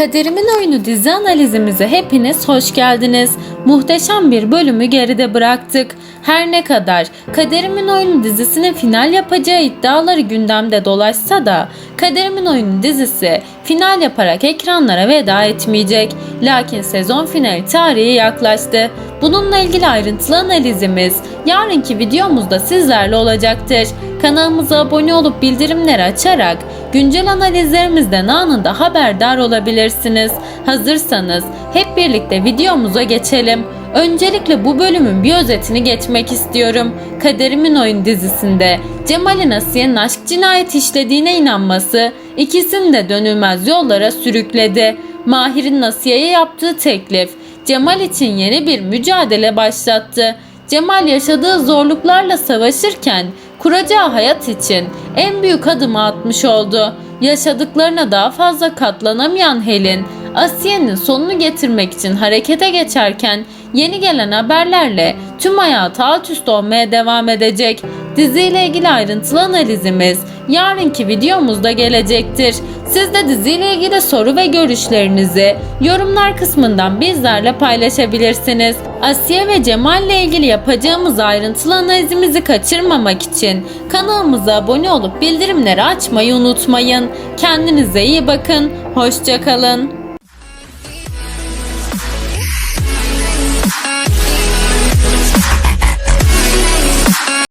Kaderimin Oyunu dizi analizimize hepiniz hoş geldiniz. Muhteşem bir bölümü geride bıraktık. Her ne kadar Kaderimin Oyunu dizisinin final yapacağı iddiaları gündemde dolaşsa da Kaderimin Oyunu dizisi final yaparak ekranlara veda etmeyecek. Lakin sezon finali tarihi yaklaştı. Bununla ilgili ayrıntılı analizimiz yarınki videomuzda sizlerle olacaktır. Kanalımıza abone olup bildirimleri açarak güncel analizlerimizden anında haberdar olabilirsiniz. Hazırsanız hep birlikte videomuza geçelim. Öncelikle bu bölümün bir özetini geçmek istiyorum. Kaderimin Oyun dizisinde Cemal'in Asiye'nin aşk cinayeti işlediğine inanması ikisini de dönülmez yollara sürükledi. Mahir'in Asiye'ye yaptığı teklif Cemal için yeni bir mücadele başlattı. Cemal yaşadığı zorluklarla savaşırken kuracağı hayat için en büyük adımı atmış oldu. Yaşadıklarına daha fazla katlanamayan Helin, Asiye'nin sonunu getirmek için harekete geçerken yeni gelen haberlerle tüm hayatı alt üst olmaya devam edecek. Diziyle ilgili ayrıntılı analizimiz yarınki videomuzda gelecektir. Siz de diziyle ilgili soru ve görüşlerinizi yorumlar kısmından bizlerle paylaşabilirsiniz. Asiye ve Cemal ile ilgili yapacağımız ayrıntılı analizimizi kaçırmamak için kanalımıza abone olup bildirimleri açmayı unutmayın. Kendinize iyi bakın. Hoşçakalın.